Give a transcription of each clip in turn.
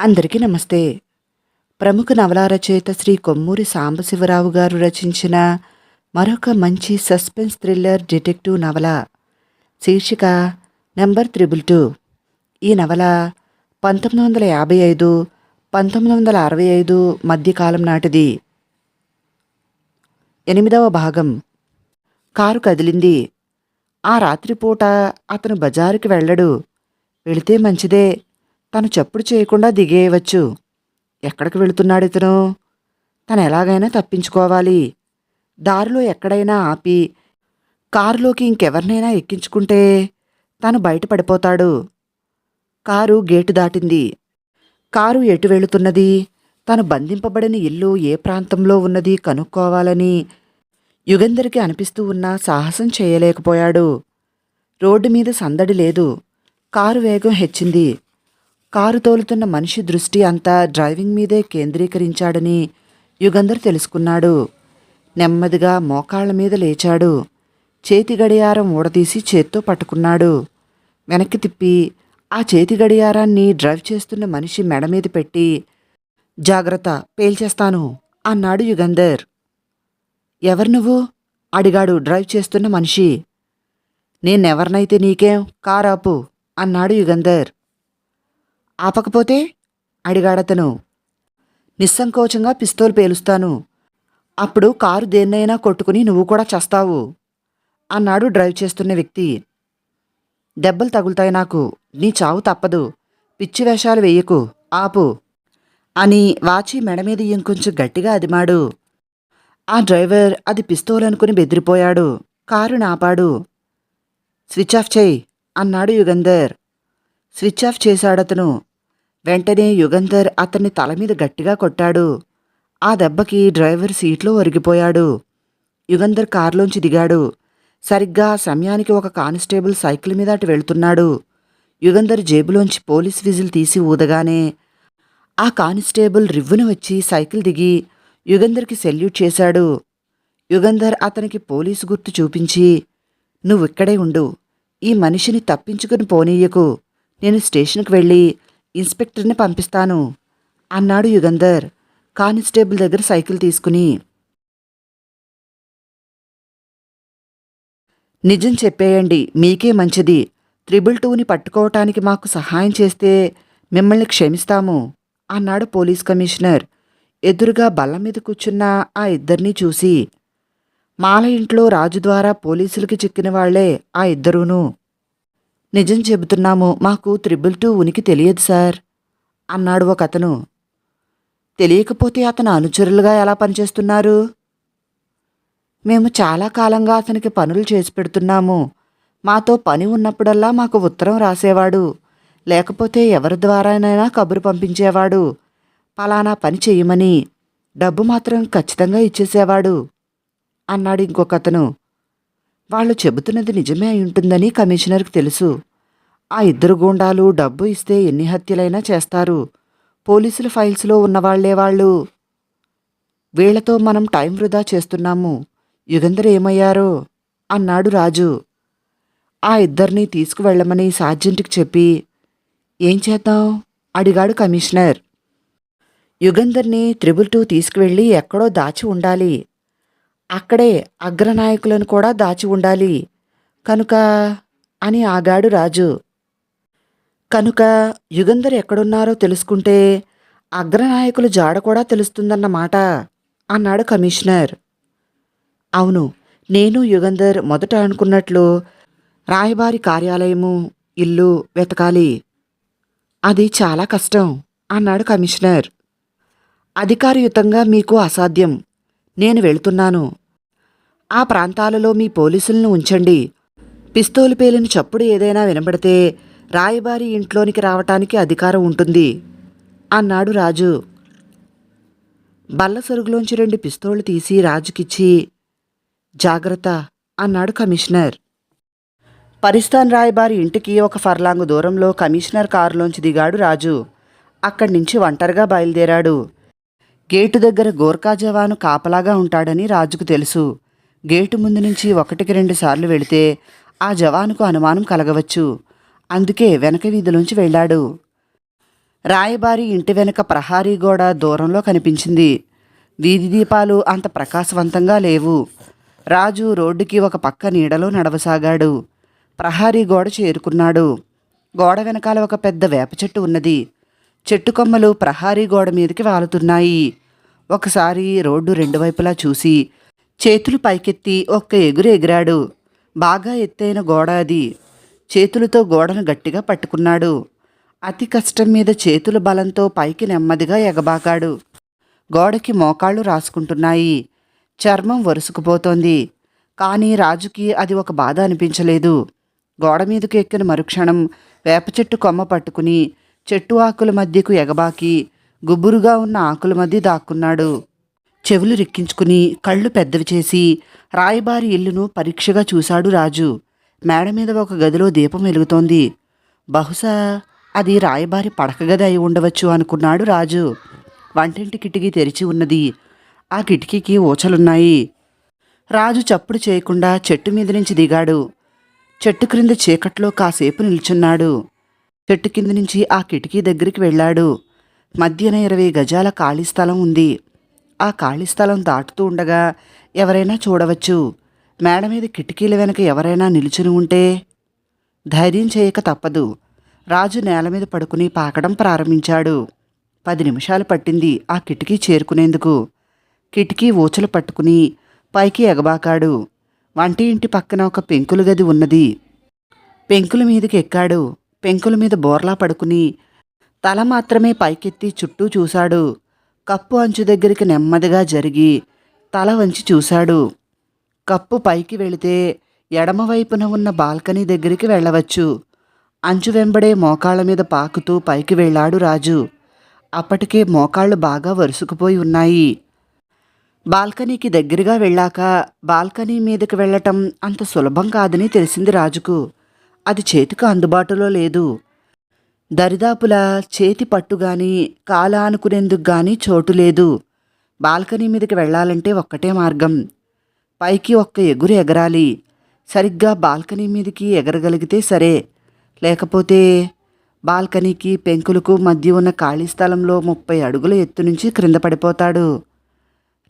అందరికీ నమస్తే. ప్రముఖ నవలా రచయిత శ్రీ కొమ్మూరి సాంబశివరావు గారు రచించిన మరొక మంచి సస్పెన్స్ థ్రిల్లర్ డిటెక్టివ్ నవల శీర్షిక నెంబర్ త్రిబుల్ టూ. ఈ నవల పంతొమ్మిది వందల యాభై ఐదు పంతొమ్మిది వందల అరవై ఐదు మధ్యకాలం నాటిది. ఎనిమిదవ భాగం. కారు కదిలింది. ఆ రాత్రిపూట అతను బజారుకి వెళ్ళడు. వెళితే మంచిదే. తను చప్పుడు చేయకుండా దిగేయవచ్చు. ఎక్కడికి వెళుతున్నాడు ఇతను? తను ఎలాగైనా తప్పించుకోవాలి. దారిలో ఎక్కడైనా ఆపి కారులోకి ఇంకెవరినైనా ఎక్కించుకుంటే తను బయటపడిపోతాడు. కారు గేటు దాటింది. కారు ఎటు వెళుతున్నది? తను బంధింపబడిన ఇల్లు ఏ ప్రాంతంలో ఉన్నది కనుక్కోవాలని యుగంధర్కి అనిపిస్తూ ఉన్నా సాహసం చేయలేకపోయాడు. రోడ్డు మీద సందడి లేదు. కారు వేగం హెచ్చింది. కారు తోలుతున్న మనిషి దృష్టి అంతా డ్రైవింగ్ మీదే కేంద్రీకరించాడని యుగంధర్ తెలుసుకున్నాడు. నెమ్మదిగా మోకాళ్ళ మీద లేచాడు. చేతి గడియారం ఊడదీసి చేత్తో పట్టుకున్నాడు. వెనక్కి తిప్పి ఆ చేతి గడియారాన్ని డ్రైవ్ చేస్తున్న మనిషి మెడ మీద పెట్టి జాగ్రత్త పేల్చేస్తాను అన్నాడు యుగంధర్. ఎవరు నువ్వు? అడిగాడు డ్రైవ్ చేస్తున్న మనిషి. నేనెవరినైతే నీకేం కారాపు అన్నాడు యుగంధర్. ఆపకపోతే? అడిగాడతను. నిస్సంకోచంగా పిస్తోల్ పేలుస్తాను. అప్పుడు కారు దేన్నైనా కొట్టుకుని నువ్వు కూడా చస్తావు అన్నాడు డ్రైవ్ చేస్తున్న వ్యక్తి. దెబ్బలు తగులుతాయి నాకు. నీ చావు తప్పదు. పిచ్చి వేషాలు వెయ్యకు ఆపు అని వాచి మెడ మీద ఇంకొంచెం గట్టిగా అదిమాడు. ఆ డ్రైవర్ అది పిస్తోల్ అనుకుని బెదిరిపోయాడు. కారు నాపాడు. స్విచ్ ఆఫ్ చేయి అన్నాడు యుగంధర్. Switch off చేశాడతను. వెంటనే యుగంధర్ అతన్ని తల మీద గట్టిగా కొట్టాడు. ఆ దెబ్బకి డ్రైవర్ సీట్లో ఒరిగిపోయాడు. యుగంధర్ కారులోంచి దిగాడు. సరిగ్గా సమయానికి ఒక కానిస్టేబుల్ సైకిల్ మీద అటు వెళ్తున్నాడు. యుగంధర్ జేబులోంచి పోలీస్ విజిల్ తీసి ఊదగానే ఆ కానిస్టేబుల్ రివ్వున వచ్చి సైకిల్ దిగి యుగంధర్కి సెల్యూట్ చేశాడు. యుగంధర్ అతనికి పోలీసు గుర్తు చూపించి నువ్విక్కడే ఉండు. ఈ మనిషిని తప్పించుకుని పోనీయకు. నేను స్టేషన్కి వెళ్ళి ఇన్స్పెక్టర్ని పంపిస్తాను అన్నాడు యుగంధర్. కానిస్టేబుల్ దగ్గర సైకిల్ తీసుకుని. నిజం చెప్పేయండి మీకే మంచిది. త్రిబుల్ టూని పట్టుకోవటానికి మాకు సహాయం చేస్తే మిమ్మల్ని క్షమిస్తాము అన్నాడు పోలీస్ కమిషనర్. ఎదురుగా బల్ల మీద కూర్చున్న ఆ ఇద్దరినీ చూసి. మాల ఇంట్లో రాజు ద్వారా పోలీసులకి చిక్కిన వాళ్ళే ఆ ఇద్దరూనూ. నిజం చెబుతున్నాము మాకు త్రిబుల్ టూ ఉనికి తెలియదు సార్ అన్నాడు ఒక అతను తెలియకపోతే అతను అనుచరులుగా ఎలా పనిచేస్తున్నారు? మేము చాలా కాలంగా అతనికి పనులు చేసి పెడుతున్నాము. మాతో పని ఉన్నప్పుడల్లా మాకు ఉత్తరం రాసేవాడు. లేకపోతే ఎవరి ద్వారానైనా కబురు పంపించేవాడు. పలానా పని చేయమని డబ్బు మాత్రం ఖచ్చితంగా ఇచ్చేసేవాడు అన్నాడు ఇంకొకతను. వాళ్ళు చెబుతున్నది నిజమే అయి ఉంటుందని కమిషనర్కి తెలుసు. ఆ ఇద్దరు గూండాలు డబ్బు ఇస్తే ఎన్ని హత్యలైనా చేస్తారు. పోలీసుల ఫైల్స్లో ఉన్నవాళ్ళే వాళ్ళు. వీళ్ళతో మనం టైం వృధా చేస్తున్నాము. యుగంధర్ ఏమయ్యారో? అన్నాడు రాజు. ఆ ఇద్దరినీ తీసుకువెళ్ళమని సార్జెంట్కి చెప్పి ఏం చేద్దాం? అడిగాడు కమిషనర్. యుగంధర్ని త్రిబుల్ టూ తీసుకువెళ్ళి ఎక్కడో దాచి ఉండాలి. అక్కడే అగ్రనాయకులను కూడా దాచి ఉండాలి. కనుక అని ఆగాడు రాజు. కనుక యుగంధర్ ఎక్కడున్నారో తెలుసుకుంటే అగ్రనాయకుల జాడ కూడా తెలుస్తుందన్నమాట అన్నాడు కమిషనర్. అవును నేను యుగంధర్ మొదట అనుకున్నట్లు రాయబారి కార్యాలయము ఇల్లు వెతకాలి. అది చాలా కష్టం అన్నాడు కమిషనర్. అధికారయుతంగా మీకు అసాధ్యం. నేను వెళ్తున్నాను. ఆ ప్రాంతాలలో మీ పోలీసులను ఉంచండి. పిస్తోలు పేలిన చప్పుడు ఏదైనా వినబడితే రాయబారి ఇంట్లోనికి రావటానికి అధికారం ఉంటుంది. అన్నాడు రాజు. బల్ల సరుగులోంచి రెండు పిస్తోళ్ళు తీసి రాజుకిచ్చి జాగ్రత్త అన్నాడు కమిషనర్. పరిస్థాన్ రాయబారి ఇంటికి ఒక ఫర్లాంగు దూరంలో కమిషనర్ కారులోంచి దిగాడు రాజు. అక్కడి నుంచి ఒంటరిగా బయలుదేరాడు. గేటు దగ్గర గోర్ఖా జవాను కాపలాగా ఉంటాడని రాజుకు తెలుసు. గేటు ముందు నుంచి ఒకటికి రెండు సార్లు వెళితే ఆ జవానుకు అనుమానం కలగవచ్చు. అందుకే వెనక వీధిలోంచి వెళ్ళాడు. రాయబారి ఇంటి వెనుక ప్రహారీ గోడ దూరంలో కనిపించింది. వీధి దీపాలు అంత ప్రకాశవంతంగా లేవు. రాజు రోడ్డుకి ఒక పక్క నీడలో నడవసాగాడు. ప్రహారీ గోడ చేరుకున్నాడు. గోడ వెనకాల ఒక పెద్ద వేప చెట్టు ఉన్నది. చెట్టు కొమ్మలు ప్రహారీ గోడ మీదకి వాలుతున్నాయి. ఒకసారి రోడ్డు రెండు వైపులా చూసి చేతులు పైకెత్తి ఒక్క ఎగురు ఎగిరాడు. బాగా ఎత్తైన గోడ అది. చేతులతో గోడను గట్టిగా పట్టుకున్నాడు. అతి కష్టం మీద చేతుల బలంతో పైకి నెమ్మదిగా ఎగబాకాడు గోడకి మోకాళ్ళు రాసుకుంటున్నాయి. చర్మం వరుసుకుపోతోంది. కానీ రాజుకి అది ఒక బాధ అనిపించలేదు. గోడ మీదకు ఎక్కిన మరుక్షణం వేప చెట్టు కొమ్మ పట్టుకుని చెట్టు ఆకుల మధ్యకు ఎగబాకి గుబురుగా ఉన్న ఆకుల మధ్య దాక్కున్నాడు. చెవులు రెక్కించుకుని కళ్ళు పెద్దవి చేసి రాయబారి ఇల్లును పరీక్షగా చూశాడు రాజు. మేడ మీద ఒక గదిలో దీపం వెలుగుతోంది. బహుశా అది రాయబారి పడక గది అయి ఉండవచ్చు అనుకున్నాడు రాజు. వంటింటి కిటికీ తెరిచి ఉన్నది. ఆ కిటికీకి ఊచలున్నాయి. రాజు చప్పుడు చేయకుండా చెట్టు మీద నుంచి దిగాడు. చెట్టు క్రింద చీకట్లో కాసేపు నిల్చున్నాడు. చెట్టు కింద నుంచి ఆ కిటికీ దగ్గరికి వెళ్ళాడు. మధ్యన ఇరవై గజాల ఖాళీ స్థలం ఉంది. ఆ ఖాళీ స్థలం దాటుతూ ఉండగా ఎవరైనా చూడవచ్చు. మేడ మీద కిటికీల వెనక ఎవరైనా నిలుచుని ఉంటే ధైర్యం చేయక తప్పదు. రాజు నేల మీద పడుకుని పాకడం ప్రారంభించాడు. పది నిమిషాలు పట్టింది ఆ కిటికీ చేరుకునేందుకు. కిటికీ ఊచలు పట్టుకుని పైకి ఎగబాకాడు. వంటి ఇంటి పక్కన ఒక పెంకుల గది ఉన్నది. పెంకుల మీదకి ఎక్కాడు. పెంకుల మీద బోర్లా పడుకుని తల మాత్రమే పైకెత్తి చుట్టూ చూశాడు. కప్పు అంచు దగ్గరికి నెమ్మదిగా జరిగి తల వంచి చూశాడు. కప్పు పైకి వెళితే ఎడమవైపున ఉన్న బాల్కనీ దగ్గరికి వెళ్ళవచ్చు. అంచు వెంబడే మోకాళ్ళ మీద పాకుతూ పైకి వెళ్ళాడు రాజు. అప్పటికే మోకాళ్ళు బాగా వరుసుకుపోయి ఉన్నాయి. బాల్కనీకి దగ్గరగా వెళ్ళాక బాల్కనీ మీదకి వెళ్ళటం అంత సులభం కాదని తెలిసింది రాజుకు. అది చేతికి అందుబాటులో లేదు. దరిదాపుల చేతి పట్టుగాని కాల అనుకునేందుకు గాని చోటు లేదు. బాల్కనీ మీదకి వెళ్ళాలంటే ఒక్కటే మార్గం. పైకి ఒక్క ఎగురు ఎగరాలి. సరిగ్గా బాల్కనీ మీదకి ఎగరగలిగితే సరే. లేకపోతే బాల్కనీకి పెంకులకు మధ్య ఉన్న ఖాళీ స్థలంలో ముప్పై అడుగుల ఎత్తు నుంచి క్రింద పడిపోతాడు.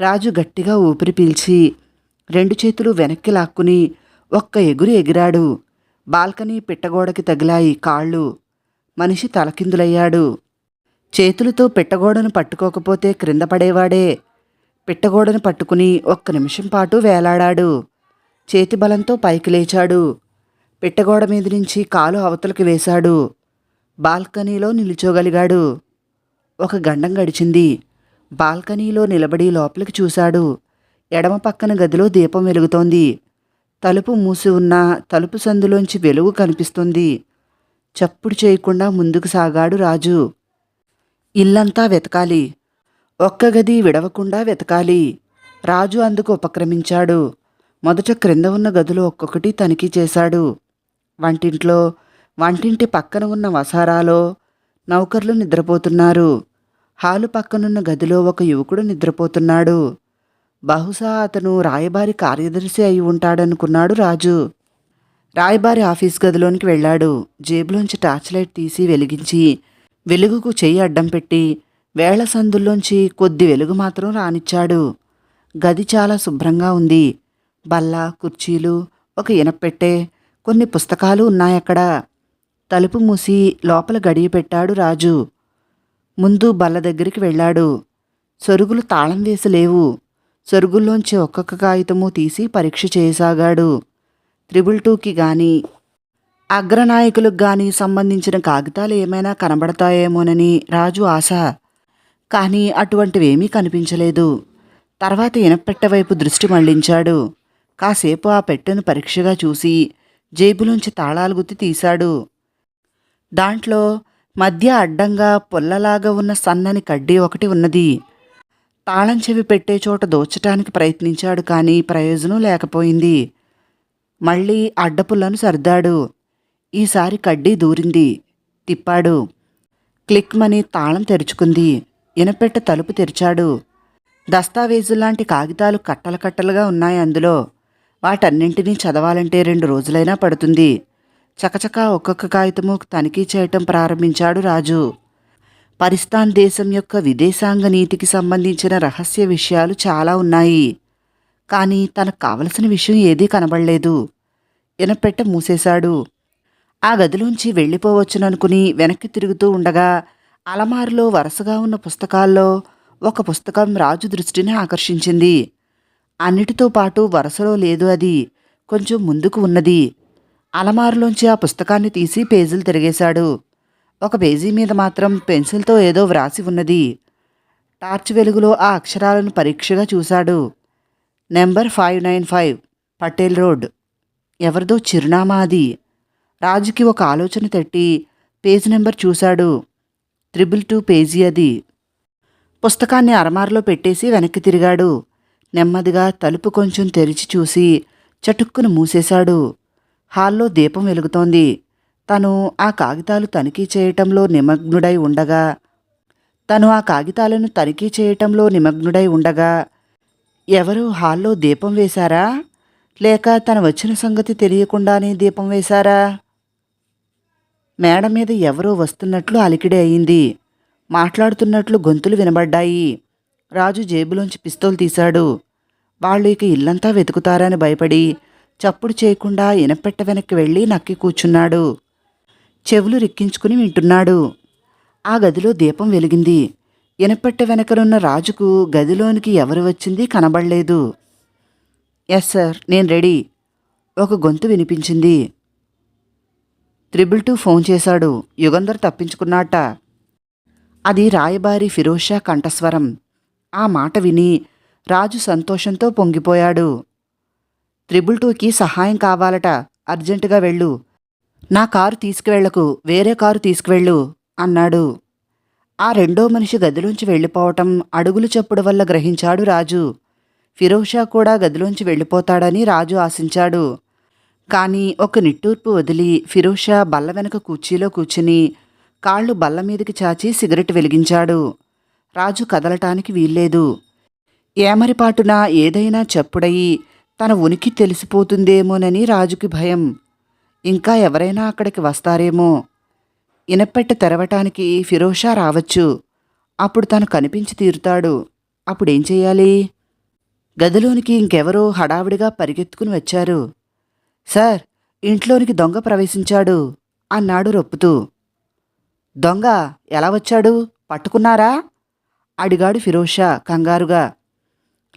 రాజు గట్టిగా ఊపిరి పీల్చి రెండు చేతులు వెనక్కి లాక్కుని ఒక్క ఎగురు ఎగిరాడు. బాల్కనీ పిట్టగోడకి తగిలాయి కాళ్ళు. మనిషి తలకిందులయ్యాడు. చేతులతో పిట్టగోడను పట్టుకోకపోతే క్రింద పడేవాడే. పిట్టగోడను పట్టుకుని ఒక్క నిమిషం పాటు వేలాడాడు. చేతి బలంతో పైకి లేచాడు. పిట్టగోడ మీద నుంచి కాలు అవతలకి వేశాడు. బాల్కనీలో నిలుచోగలిగాడు. ఒక గండం గడిచింది. బాల్కనీలో నిలబడి లోపలికి చూశాడు. ఎడమ పక్కన గదిలో దీపం వెలుగుతోంది. తలుపు మూసి ఉన్న తలుపు సందులోంచి వెలుగు కనిపిస్తుంది. చప్పుడు చేయకుండా ముందుకు సాగాడు రాజు. ఇల్లంతా వెతకాలి. ఒక్క గది విడవకుండా వెతకాలి. రాజు అందుకు ఉపక్రమించాడు. మొదట క్రింద ఉన్న గదులు ఒక్కొక్కటి తనిఖీ చేశాడు. వంటింట్లో వంటింటి పక్కన ఉన్న వసారాలో నౌకర్లు నిద్రపోతున్నారు. హాలు పక్కనున్న గదిలో ఒక యువకుడు నిద్రపోతున్నాడు. బహుశా అతను రాయబారి కార్యదర్శి అయి ఉంటాడనుకున్నాడు రాజు. రాయబారి ఆఫీస్ గదిలోనికి వెళ్ళాడు. జేబులోంచి టార్చ్ లైట్ తీసి వెలిగించి వెలుగుకు చెయ్యి అడ్డం పెట్టి వేళ సందుల్లోంచి కొద్ది వెలుగు మాత్రం రానిచ్చాడు. గది చాలా శుభ్రంగా ఉంది. బల్ల కుర్చీలు ఒక ఇనప్పెట్టె కొన్ని పుస్తకాలు ఉన్నాయక్కడ. తలుపు మూసి లోపల గడియ పెట్టాడు రాజు. ముందు బల్ల దగ్గరికి వెళ్ళాడు. సొరుగులు తాళం వేసి లేవు. సొరుగుల్లోంచి ఒక్కొక్క కాగితము తీసి పరీక్ష చేయసాగాడు. త్రిబుల్ టూకి కానీ అగ్రనాయకులకు కానీ సంబంధించిన కాగితాలు ఏమైనా కనబడతాయేమోనని రాజు ఆశ. కానీ అటువంటివేమీ కనిపించలేదు. తర్వాత ఇనపెట్టె వైపు దృష్టి మళ్ళించాడు. కాసేపు ఆ పెట్టెను పరీక్షగా చూసి జేబులోంచి తాళాలు గుత్తి తీశాడు. దాంట్లో మధ్య అడ్డంగా పుల్లలాగా ఉన్న సన్నని కడ్డీ ఒకటి ఉన్నది. తాళం చెవి పెట్టే చోట దోచటానికి ప్రయత్నించాడు కానీ ప్రయోజనం లేకపోయింది. మళ్ళీ అడ్డపుల్లను సర్దాడు. ఈసారి కడ్డీ దూరింది. తిప్పాడు. క్లిక్మని తాళం తెరుచుకుంది. ఇనపెట్ట తలుపు తెరిచాడు. దస్తావేజులాంటి కాగితాలు కట్టలు కట్టలుగా ఉన్నాయి అందులో. వాటన్నింటినీ చదవాలంటే రెండు రోజులైనా పడుతుంది. చకచకా ఒక్కొక్క కాగితము తనిఖీ చేయటం ప్రారంభించాడు రాజు. పరిస్థాన్ దేశం యొక్క విదేశాంగ నీతికి సంబంధించిన రహస్య విషయాలు చాలా ఉన్నాయి. కానీ తనకు కావలసిన విషయం ఏదీ కనబడలేదు. ఇనపెట్ట మూసేశాడు. ఆ గదిలోంచి వెళ్ళిపోవచ్చుననుకుని వెనక్కి తిరుగుతూ ఉండగా అలమారులో వరుసగా ఉన్న పుస్తకాల్లో ఒక పుస్తకం రాజు దృష్టిని ఆకర్షించింది. అన్నిటితో పాటు వరుసలో లేదు అది. కొంచెం ముందుకు ఉన్నది. అలమారులోంచి ఆ పుస్తకాన్ని తీసి పేజీలు తిరిగేశాడు. ఒక పేజీ మీద మాత్రం పెన్సిల్తో ఏదో వ్రాసి ఉన్నది. టార్చ్ వెలుగులో ఆ అక్షరాలను పరీక్షగా చూశాడు. Number five nine five Patel road. ఎవరిదో చిరునామా అది. రాజుకి ఒక ఆలోచన తట్టి పేజ్ నెంబర్ చూశాడు. త్రిబుల్ టూ పేజీ అది. పుస్తకాన్ని అరమారలో పెట్టేసి వెనక్కి తిరిగాడు. నెమ్మదిగా తలుపు కొంచెం తెరిచి చూసి చటుక్కును మూసేశాడు. హాల్లో దీపం వెలుగుతోంది. తను ఆ కాగితాలు తనిఖీ చేయటంలో నిమగ్నుడై ఉండగా తను ఆ కాగితాలను తనిఖీ చేయటంలో నిమగ్నుడై ఉండగా ఎవరు హాల్లో దీపం వేశారా? లేక తను వచ్చిన సంగతి తెలియకుండానే దీపం వేశారా? మేడ మీద ఎవరో వస్తున్నట్లు అలికిడి అయింది. మాట్లాడుతున్నట్లు గొంతులు వినబడ్డాయి. రాజు జేబులోంచి పిస్తోల్ తీశాడు. వాళ్ళు ఇక ఇల్లంతా వెతుకుతారని భయపడి చప్పుడు చేయకుండా ఇనపెట్ట వెనక్కి వెళ్ళి నక్కి కూర్చున్నాడు. చెవులు రిక్కించుకుని వింటున్నాడు. ఆ గదిలో దీపం వెలిగింది. ఇనపెట్ట వెనకనున్న రాజుకు గదిలోనికి ఎవరు వచ్చింది కనబడలేదు. ఎస్ సార్ నేను రెడీ. ఒక గొంతు వినిపించింది. త్రిబుల్ టూ ఫోన్ చేశాడు. యుగంధర్ తప్పించుకున్నాట. అది రాయబారి ఫిరోషా కంఠస్వరం. ఆ మాట విని రాజు సంతోషంతో పొంగిపోయాడు. త్రిబుల్ టూకి సహాయం కావాలట. అర్జెంటుగా వెళ్ళు. నా కారు తీసుకువెళ్ళకు వేరే కారు తీసుకువెళ్ళు అన్నాడు. ఆ రెండో మనిషి గదిలోంచి వెళ్ళిపోవటం అడుగులు చప్పుడు వల్ల గ్రహించాడు రాజు. ఫిరోషా కూడా గదిలోంచి వెళ్ళిపోతాడని రాజు ఆశించాడు. కానీ ఒక నిట్టూర్పు వదిలి ఫిరోషా బల్ల వెనక కుర్చీలో కూర్చుని కాళ్ళు బల్ల మీదకి చాచి సిగరెట్ వెలిగించాడు. రాజు కదలటానికి వీల్లేదు. ఏమరిపాటున ఏదైనా చప్పుడయి తన ఉనికి తెలిసిపోతుందేమోనని రాజుకి భయం. ఇంకా ఎవరైనా అక్కడికి వస్తారేమో ఇనపెట్ట తెరవటానికి ఫిరోషా రావచ్చు. అప్పుడు తను కనిపించి తీరుతాడు. అప్పుడేం చేయాలి? గదిలోనికి ఇంకెవరో హడావిడిగా పరిగెత్తుకుని వచ్చారు. సార్ ఇంట్లోనికి దొంగ ప్రవేశించాడు అన్నాడు రొప్పుతూ. దొంగ ఎలా వచ్చాడు? పట్టుకున్నారా? అడిగాడు ఫిరోషా కంగారుగా.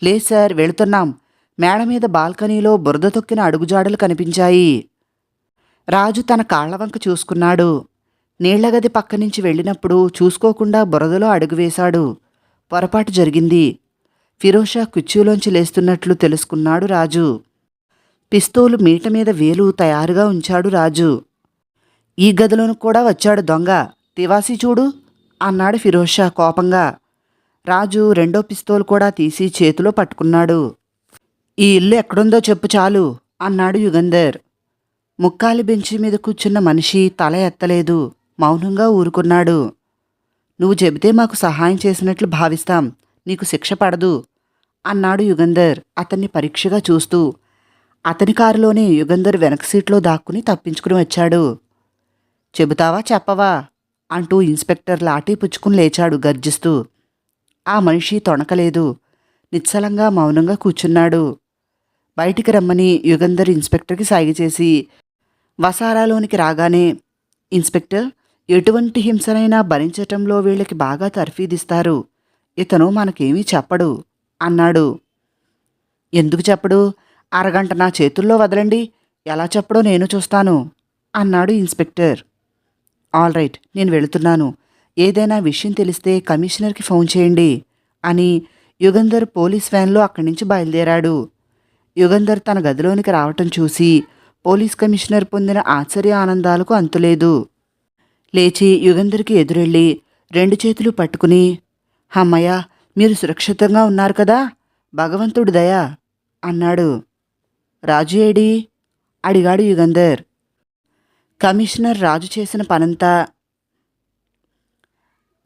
లేదు సార్ వెళుతున్నాం. మేడ మీద బాల్కనీలో బురద తొక్కిన అడుగుజాడలు కనిపించాయి. రాజు తన కాళ్ళవంక చూసుకున్నాడు. నీళ్ళగది పక్క నుంచి వెళ్ళినప్పుడు చూసుకోకుండా బురదలో అడుగు వేశాడు. పొరపాటు జరిగింది. ఫిరోషా కుర్చీలోంచి లేస్తున్నట్లు తెలుసుకున్నాడు రాజు. పిస్తోలు మీట మీద వేలు తయారుగా ఉంచాడు రాజు. ఈ గదిలోను కూడా వచ్చాడు దొంగ. తివాసి చూడు అన్నాడు ఫిరోషా కోపంగా. రాజు రెండో పిస్తోలు కూడా తీసి చేతిలో పట్టుకున్నాడు. ఈ ఇల్లు ఎక్కడుందో చెప్పు చాలు అన్నాడు యుగంధర్. ముక్కాలి బెంచి మీద కూర్చున్న మనిషి తల ఎత్తలేదు. మౌనంగా ఊరుకున్నాడు. నువ్వు చెబితే మాకు సహాయం చేసినట్లు భావిస్తాం. నీకు శిక్ష పడదు. అన్నాడు యుగంధర్ అతన్ని పరీక్షగా చూస్తూ. అతని కారులోనే యుగంధర్ వెనక సీట్లో దాక్కుని తప్పించుకుని వచ్చాడు. చెబుతావా చెప్పవా? అంటూ ఇన్స్పెక్టర్ లాఠీ పుచ్చుకుని లేచాడు గర్జిస్తూ. ఆ మనిషి తొణకలేదు. నిశ్చలంగా మౌనంగా కూర్చున్నాడు. బయటికి రమ్మని యుగంధర్ ఇన్స్పెక్టర్కి సాగి చేసి వసారాలోనికి రాగానే ఇన్స్పెక్టర్ ఎటువంటి హింసనైనా భరించటంలో వీళ్ళకి బాగా తర్ఫీదిస్తారు. ఇతను మనకేమీ చెప్పడు అన్నాడు. ఎందుకు చెప్పడు? అరగంట నా చేతుల్లో వదలండి. ఎలా చెప్పడో నేను చూస్తాను అన్నాడు ఇన్స్పెక్టర్. ఆల్ రైట్ నేను వెళుతున్నాను. ఏదైనా విషయం తెలిస్తే కమిషనర్కి ఫోన్ చేయండి అని యుగంధర్ పోలీస్ వ్యాన్లో అక్కడి నుంచి బయలుదేరాడు. యుగంధర్ తన గదిలోనికి రావటం చూసి పోలీస్ కమిషనర్ పొందిన ఆశ్చర్య ఆనందాలకు అంతులేదు. లేచి యుగంధర్కి ఎదురెళ్ళి రెండు చేతులు పట్టుకుని హమ్మయ్య మీరు సురక్షితంగా ఉన్నారు కదా? భగవంతుడి దయా అన్నాడు. రాజు ఏడి? అడిగాడు యుగంధర్. కమిషనర్ రాజు చేసిన పనంతా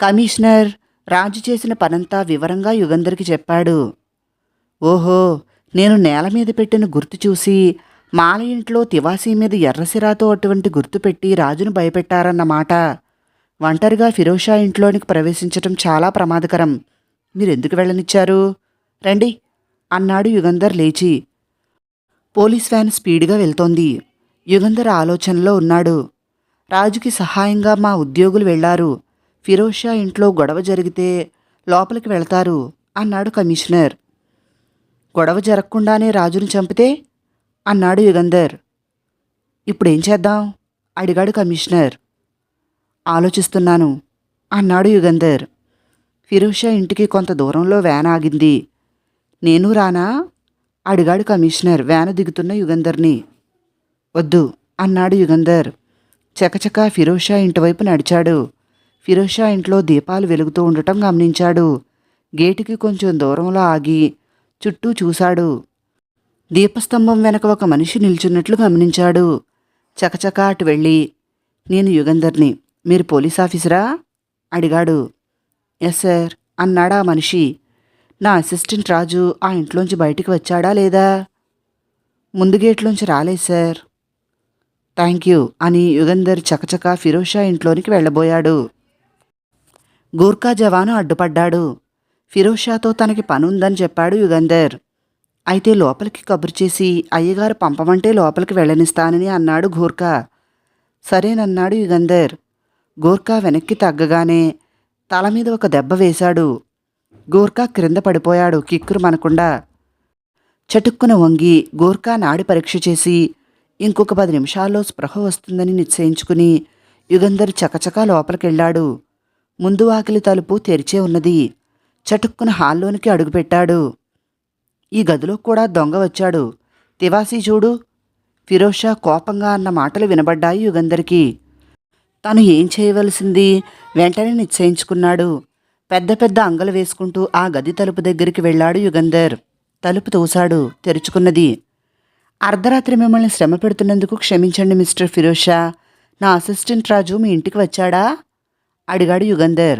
కమిషనర్ రాజు చేసిన పనంతా వివరంగా యుగంధర్కి చెప్పాడు. ఓహో నేను నేల మీద పెట్టిన గుర్తు చూసి మాల ఇంట్లో తివాసీ మీద ఎర్రసిరాతో అటువంటి గుర్తుపెట్టి రాజును భయపెట్టారన్నమాట ఒంటరిగా ఫిరోషా ఇంట్లోనికి ప్రవేశించటం చాలా ప్రమాదకరం. మీరెందుకు వెళ్ళనిచ్చారు? రండి. అన్నాడు యుగంధర్ లేచి. పోలీస్ వ్యాన్ స్పీడ్గా వెళ్తోంది. యుగంధర్ ఆలోచనలో ఉన్నాడు. రాజుకి సహాయంగా మా ఉద్యోగులు వెళ్ళారు. ఫిరోషా ఇంట్లో గొడవ జరిగితే లోపలికి వెళ్తారు అన్నాడు కమిషనర్. గొడవ జరగకుండానే రాజుని చంపితే అన్నాడు యుగంధర్. ఇప్పుడేం చేద్దాం? అడిగాడు కమిషనర్. ఆలోచిస్తున్నాను అన్నాడు యుగంధర్. ఫిరోషా ఇంటికి కొంత దూరంలో వ్యాన్ ఆగింది. నేను రానా? అడిగాడు కమిషనర్ వ్యాన్ దిగుతున్న యుగంధర్ని. వద్దు అన్నాడు యుగంధర్. చకచకా ఫిరోషా ఇంటి వైపు నడిచాడు. ఫిరోషా ఇంట్లో దీపాలు వెలుగుతూ ఉండటం గమనించాడు. గేటుకి కొంచెం దూరంలో ఆగి చుట్టూ చూశాడు. దీపస్తంభం వెనక ఒక మనిషి నిల్చున్నట్లు గమనించాడు. చకచకా అటు వెళ్ళి నేను యుగంధర్ని. మీరు పోలీస్ ఆఫీసరా? అడిగాడు. ఎస్ సార్ అన్నాడా ఆ మనిషి. నా అసిస్టెంట్ రాజు ఆ ఇంట్లోంచి బయటికి వచ్చాడా లేదా? ముందు గేట్లోంచి రాలేదు సార్. థ్యాంక్ యూ అని యుగంధర్ చకచకా ఫిరోషా ఇంట్లోనికి వెళ్ళబోయాడు. గూర్ఖా జవాను అడ్డుపడ్డాడు. ఫిరోషాతో తనకి పనుందని చెప్పాడు యుగంధర్. అయితే లోపలికి కబురు చేసి అయ్యగారు పంపమంటే లోపలికి వెళ్ళనిస్తానని అన్నాడు గూర్ఖా. సరేనన్నాడు యుగంధర్. గోర్కా వెనక్కి తగ్గగానే తల మీద ఒక దెబ్బ వేశాడు. గోర్కా క్రింద పడిపోయాడు కిక్కురు మనకుండా. చటుక్కున వంగి గోర్కా నాడి పరీక్ష చేసి ఇంకొక పది నిమిషాల్లో స్పృహ వస్తుందని నిశ్చయించుకుని యుగంధర్ చకచకా లోపలికెళ్ళాడు. ముందు వాకిలి తలుపు తెరిచే ఉన్నది. చటుక్కున హాల్లోనికి అడుగుపెట్టాడు. ఈ గదిలో కూడా దొంగ వచ్చాడు. తివాసీ చూడు. ఫిరోషా కోపంగా అన్న మాటలు వినబడ్డాయి యుగంధర్కి. తను ఏం చేయవలసింది? వెంటనే నిశ్చయించుకున్నాడు. పెద్ద పెద్ద అంగలు వేసుకుంటూ ఆ గది తలుపు దగ్గరికి వెళ్ళాడు యుగంధర్. తలుపు తోశాడు. తెరుచుకున్నది. అర్ధరాత్రి మిమ్మల్ని శ్రమ పెడుతున్నందుకు క్షమించండి మిస్టర్ ఫిరోషా నా అసిస్టెంట్ రాజు మీ ఇంటికి వచ్చాడా? అడిగాడు యుగంధర్.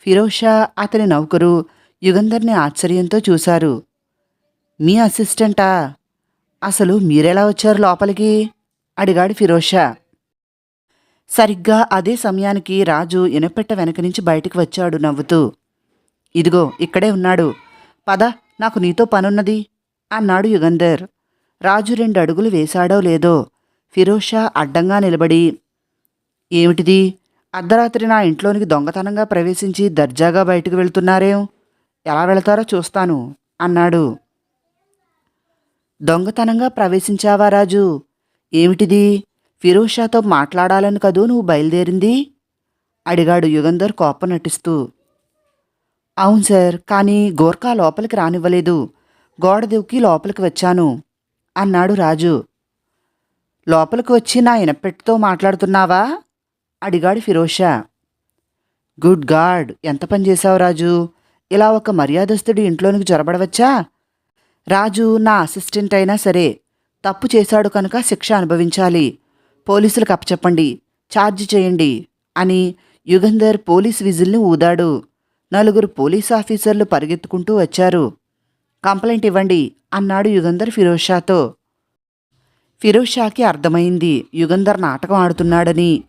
ఫిరోషా అతని నౌకరు యుగంధర్ని ఆశ్చర్యంతో చూశారు. మీ అసిస్టెంటా? అసలు మీరెలా వచ్చారు లోపలికి? అడిగాడు ఫిరోషా. సరిగ్గా అదే సమయానికి రాజు ఇనపెట్ట వెనక నుంచి బయటికి వచ్చాడు నవ్వుతూ. ఇదిగో ఇక్కడే ఉన్నాడు. పద నాకు నీతో పనున్నది అన్నాడు యుగంధర్. రాజు రెండు అడుగులు వేశాడో లేదో ఫిరోషా అడ్డంగా నిలబడి ఏమిటిది? అర్ధరాత్రి నా ఇంట్లోనికి దొంగతనంగా ప్రవేశించి దర్జాగా బయటకు వెళ్తున్నారేం? ఎలా వెళతారో చూస్తాను అన్నాడు. దొంగతనంగా ప్రవేశించావా రాజు? ఏమిటిది? ఫిరోషాతో మాట్లాడాలని కదూ నువ్వు బయలుదేరింది? అడిగాడు యుగంధర్ కోపం నటిస్తూ. అవును సార్ కానీ గోర్ఖా లోపలికి రానివ్వలేదు. గోడ దివ్కి లోపలికి వచ్చాను అన్నాడు రాజు. లోపలికి వచ్చి నా ఇనపెట్టుతో మాట్లాడుతున్నావా? అడిగాడు ఫిరోషా. గుడ్ గాడ్ ఎంత పని చేశావు రాజు? ఇలా ఒక మర్యాదస్తుడి ఇంట్లోనికి జొరబడవచ్చా రాజు నా అసిస్టెంట్ అయినా సరే తప్పు చేశాడు కనుక శిక్ష అనుభవించాలి. పోలీసులకు అప్పచెప్పండి. ఛార్జ్ చేయండి అని యుగంధర్ పోలీస్ విజిల్ని ఊదాడు. నలుగురు పోలీస్ ఆఫీసర్లు పరిగెత్తుకుంటూ వచ్చారు. కంప్లైంట్ ఇవ్వండి అన్నాడు యుగంధర్ ఫిరోజ్ షాతో ఫిరోజ్ షాకి అర్థమైంది యుగంధర్ నాటకం ఆడుతున్నాడని.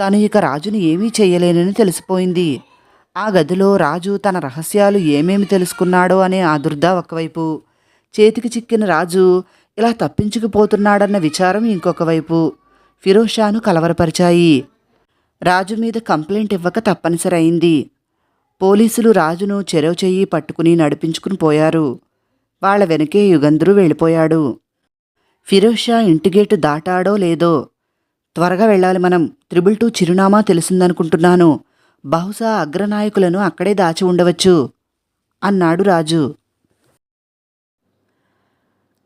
తను ఇక రాజుని ఏమీ చేయలేనని తెలిసిపోయింది. ఆ గదిలో రాజు తన రహస్యాలు ఏమేమి తెలుసుకున్నాడో అనే ఆదుర్దా ఒకవైపు చేతికి చిక్కిన రాజు ఇలా తప్పించుకుపోతున్నాడన్న విచారం ఇంకొక వైపు. ఫిరోషాను కలవరపరిచాయి. రాజు మీద కంప్లైంట్ ఇవ్వక తప్పనిసరి అయింది పోలీసులు రాజును చెరవ చెయ్యి పట్టుకుని నడిపించుకుని పోయారు. వాళ్ళ వెనకే యుగంధురు వెళ్ళిపోయాడు. ఫిరోషా ఇంటి గేటు దాటాడో లేదో? త్వరగా వెళ్ళాలి మనం. త్రిబుల్ టూ చిరునామా తెలిసిందనుకుంటున్నాను. బహుశా అగ్రనాయకులను అక్కడే దాచి ఉండవచ్చు. అన్నాడు రాజు.